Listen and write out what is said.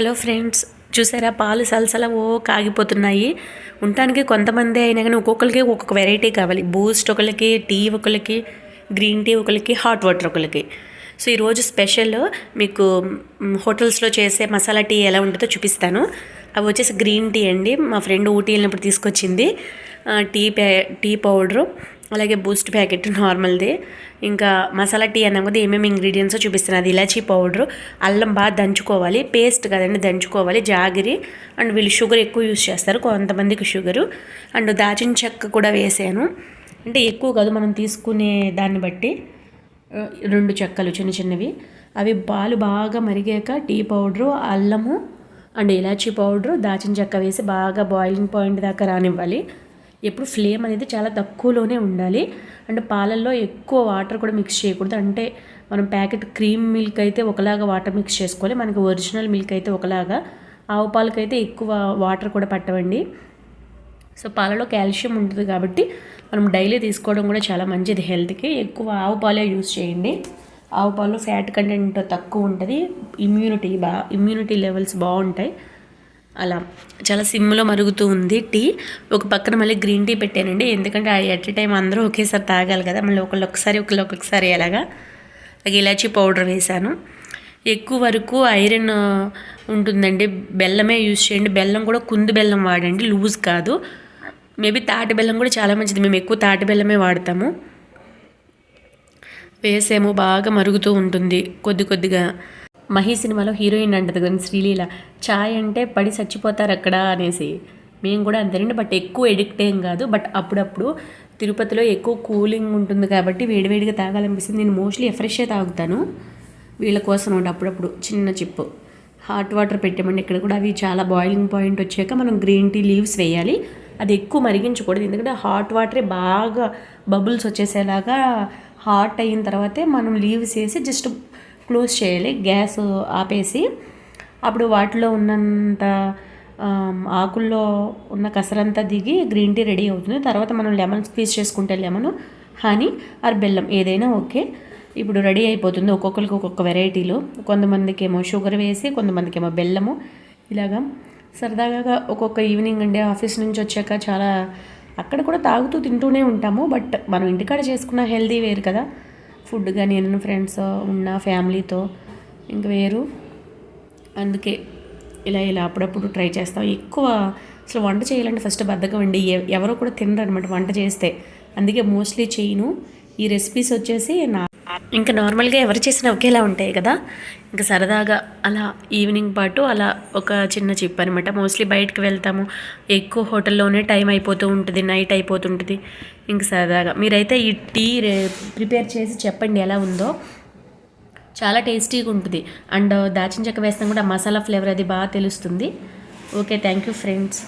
Hello friends చూసారా? పాలు సలసల ఓ కాగిపోతున్నాయి. ఉండటానికి కొంతమంది అయినా కానీ ఒక్కొక్కరికి ఒక్కొక్క వెరైటీ కావాలి. బూస్ట్ ఒకరికి టీ ఒకరికి గ్రీన్ టీ ఒకరికి హాట్ వాటర్ ఒకరికి సో ఈరోజు స్పెషల్ మీకు హోటల్స్లో చేసే మసాలా టీ ఎలా ఉంటుందో చూపిస్తాను. అవి వచ్చేసి గ్రీన్ టీ అండి. మా ఫ్రెండ్ ఊటీ వెళ్ళినప్పుడు తీసుకొచ్చింది. టీ ప్యా టీ పౌడరు అలాగే బూస్ట్ ప్యాకెట్ నార్మల్ది. ఇంకా మసాలా టీ అన్నాం కదా ఏమేమి ఇంగ్రీడియంట్స్ చూపిస్తున్నాను అది ఇలాచీ పౌడర్ అల్లం బాగా దంచుకోవాలి. పేస్ట్ కదండి దంచుకోవాలి. జాగిరి అండ్ వీళ్ళు షుగర్ ఎక్కువ యూస్ చేస్తారు కొంతమందికి షుగరు. అండ్ దాచిన చెక్క కూడా వేసాను. అంటే ఎక్కువ కాదు మనం తీసుకునే దాన్ని బట్టి రెండు చెక్కలు చిన్న చిన్నవి. అవి పాలు బాగా మరిగాక టీ పౌడరు అల్లము అండ్ ఇలాచీ పౌడరు దాచిన చెక్క వేసి బాగా బాయిలింగ్ పాయింట్ దాకా రానివ్వాలి. ఎప్పుడు ఫ్లేమ్ అనేది చాలా తక్కువలోనే ఉండాలి. అండ్ పాలల్లో ఎక్కువ వాటర్ కూడా మిక్స్ చేయకూడదు. అంటే మనం ప్యాకెట్ క్రీమ్ మిల్క్ అయితే ఒకలాగా వాటర్ మిక్స్ చేసుకోవాలి. మనకి ఒరిజినల్ మిల్క్ అయితే ఒకలాగా. ఆవు పాలకైతే ఎక్కువ వాటర్ కూడా పట్టవండి. సో పాలలో కాల్షియం ఉంటుంది కాబట్టి మనం డైలీ తీసుకోవడం కూడా చాలా మంచిది హెల్త్కి ఎక్కువ ఆవు పాలే యూస్ చేయండి. ఆవు పాలు ఫ్యాట్ కంటెంట్ తక్కువ ఉంటుంది. ఇమ్యూనిటీ బా ఇమ్యూనిటీ లెవెల్స్ బాగుంటాయి. అలా చాలా సిమ్లో మరుగుతూ ఉంది టీ. ఒక పక్కన మళ్ళీ గ్రీన్ టీ పెట్టానండి. ఎందుకంటే ఎట్ టైం అందరూ ఒకేసారి తాగాలి కదా. మళ్ళీ ఒకళ్ళు ఒకసారి ఒకళ్ళు ఒక్కొక్కసారి అలాగా అలాగే ఇలాచీ పౌడర్ వేశాను. ఎక్కువ వరకు ఐరన్ ఉంటుందండి. బెల్లమే యూజ్ చేయండి. బెల్లం కూడా కుందు బెల్లం వాడండి. లూజ్ కాదు. మేబీ తాటి బెల్లం కూడా చాలా మంచిది. మేము ఎక్కువ తాటి బెల్లమే వాడతాము. వేసేమో బాగా మరుగుతూ ఉంటుంది. కొద్ది కొద్దిగా మహి సినిమాలో హీరోయిన్ అంటది కదా శ్రీలీల ఛాయ్ అంటే పడి చచ్చిపోతారు అక్కడ అనేసి. మేము కూడా అంతేనండి బట్ ఎక్కువ ఎడిక్ట్ ఏం కాదు. బట్ అప్పుడప్పుడు తిరుపతిలో ఎక్కువ కూలింగ్ ఉంటుంది కాబట్టి వేడివేడిగా తాగాలనిపిస్తుంది. నేను మోస్ట్లీ ఫ్రెషే తాగుతాను. వీళ్ళ కోసం ఒకటి అప్పుడప్పుడు చిన్న చిప్పు. హాట్ వాటర్ పెట్టామండి ఇక్కడ కూడా. అవి చాలా బాయిలింగ్ పాయింట్ వచ్చాక మనం గ్రీన్ టీ లీవ్స్ వేయాలి. అది ఎక్కువ మరిగించకూడదు. ఎందుకంటే హాట్ వాటరే బాగా బబుల్స్ వచ్చేసేలాగా హాట్ అయిన తర్వాతే మనం లీవ్స్ వేసి జస్ట్ క్లోజ్ చేయాలి గ్యాస్ ఆపేసి అప్పుడు వాటిలో ఉన్నంత ఆకుల్లో ఉన్న కసరంతా దిగి గ్రీన్ టీ రెడీ అవుతుంది. తర్వాత మనం లెమన్ స్క్వీజ్ చేసుకుంటే లెమన్ హనీ ఆర్ బెల్లం ఏదైనా ఓకే. ఇప్పుడు రెడీ అయిపోతుంది ఒక్కొక్కరికి ఒక్కొక్క వెరైటీలు. కొంతమందికి ఏమో షుగర్ వేసి కొంతమందికి ఏమో బెల్లము. ఇలాగా సరదాగా ఒక్కొక్క ఈవినింగ్ అండి ఆఫీస్ నుంచి వచ్చాక చాలా అక్కడ కూడా తాగుతూ తింటూనే ఉంటాము. బట్ మనం ఇంటికాడ చేసుకున్న హెల్దీ వేరు కదా. ఫుడ్ కానీ ఏదైనా ఫ్రెండ్స్ ఉన్న ఫ్యామిలీతో ఇంక వేరు. అందుకే ఇలా ఇలా అప్పుడప్పుడు ట్రై చేస్తాం. ఎక్కువ అసలు వంట చేయాలంటే ఫస్ట్ బద్ధకం అండి. ఎవరో కూడా తినరు అనమాట వంట చేస్తే. అందుకే మోస్ట్లీ చేయను ఈ రెసిపీస్ వచ్చేసి నా ఇంకా నార్మల్గా ఎవరు చేసినా ఒకేలా ఉంటాయి కదా. ఇంకా సరదాగా అలా ఈవినింగ్ పాటు అలా ఒక చిన్న చిప్ అనమాట మోస్ట్లీ బయటకు వెళ్తాము. ఎక్కువ హోటల్లోనే టైం అయిపోతూ ఉంటుంది నైట్ అయిపోతుంటుంది ఇంక సరదాగా. మీరైతే ఈ టీ రే- ప్రిపేర్ చేసి చెప్పండి ఎలా ఉందో. చాలా టేస్టీగా ఉంటుంది. అండ్ దాచిన చెక్క వేస్తాం కూడా మసాలా ఫ్లేవర్ అది బాగా తెలుస్తుంది. Okay thank you friends.